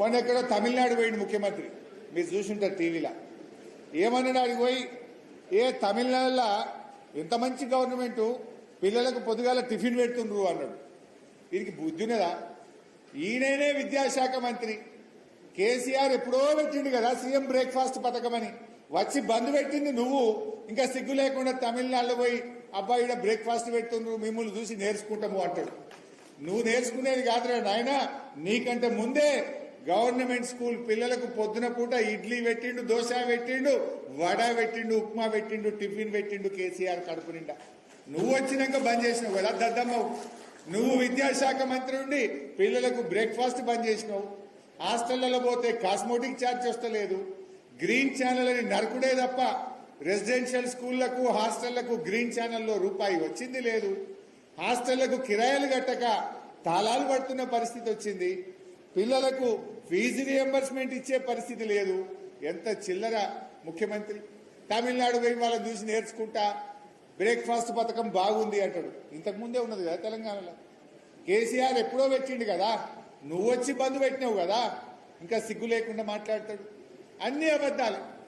మొన్న ఎక్కడో తమిళనాడు పోయింది ముఖ్యమంత్రి. మీరు చూసింటారు టీవీలో. ఏమన్నాడు పోయి ఏ తమిళనాడులో ఇంత మంచి గవర్నమెంటు పిల్లలకు పొద్దుగాల టిఫిన్ పెడుతుండ్రు అన్నాడు. దీనికి బుద్ధి ఉన్నదా? ఈయననే విద్యాశాఖ మంత్రి. కేసీఆర్ ఎప్పుడో పెట్టిండు కదా సీఎం బ్రేక్ఫాస్ట్ పథకం అని. వచ్చి బంద్ పెట్టింది నువ్వు. ఇంకా సిగ్గు లేకుండా తమిళనాడులో పోయి అబ్బాయి బ్రేక్ఫాస్ట్ పెడుతుండ్రు మిమ్మల్ని చూసి నేర్చుకుంటాము అంటాడు. నువ్వు నేర్చుకునేది కాదురా నాయన నీకంటే ముందే గవర్నమెంట్ స్కూల్ పిల్లలకు పొద్దున పూట ఇడ్లీ పెట్టిండు దోశ పెట్టిండు వడ పెట్టిండు ఉప్మా పెట్టిండు టిఫిన్ పెట్టిండు కేసీఆర్ కడుపు నిండా. నువ్వు వచ్చినాక బంద్ చేసినావు కదా దద్దమ్మవు. నువ్వు విద్యాశాఖ మంత్రి ఉండి పిల్లలకు బ్రేక్ఫాస్ట్ బంద్ చేసినావు. హాస్టళ్ళలో పోతే కాస్మోటిక్ ఛార్జ్ వస్తలేదు. గ్రీన్ ఛానల్ అని నరకుడే తప్ప రెసిడెన్షియల్ స్కూళ్ళకు హాస్టళ్ళకు గ్రీన్ ఛానల్లో రూపాయి వచ్చింది లేదు. హాస్టళ్ళకు కిరాయిలు కట్టక తాళాలు పడుతున్న పరిస్థితి వచ్చింది. పిల్లలకు ఫీజు రియంబర్స్మెంట్ ఇచ్చే పరిస్థితి లేదు. ఎంత చిల్లర ముఖ్యమంత్రి? తమిళనాడు పోయి వాళ్ళని చూసి నేర్చుకుంటా బ్రేక్ఫాస్ట్ పథకం బాగుంది అంటాడు. ఇంతకు ముందే ఉన్నది కదా తెలంగాణలో. కేసీఆర్ ఎప్పుడో పెట్టిండు కదా. నువ్వు వచ్చి బంద్ పెట్టినావు కదా. ఇంకా సిగ్గు లేకుండా మాట్లాడతాడు. అన్ని అబద్ధాలు.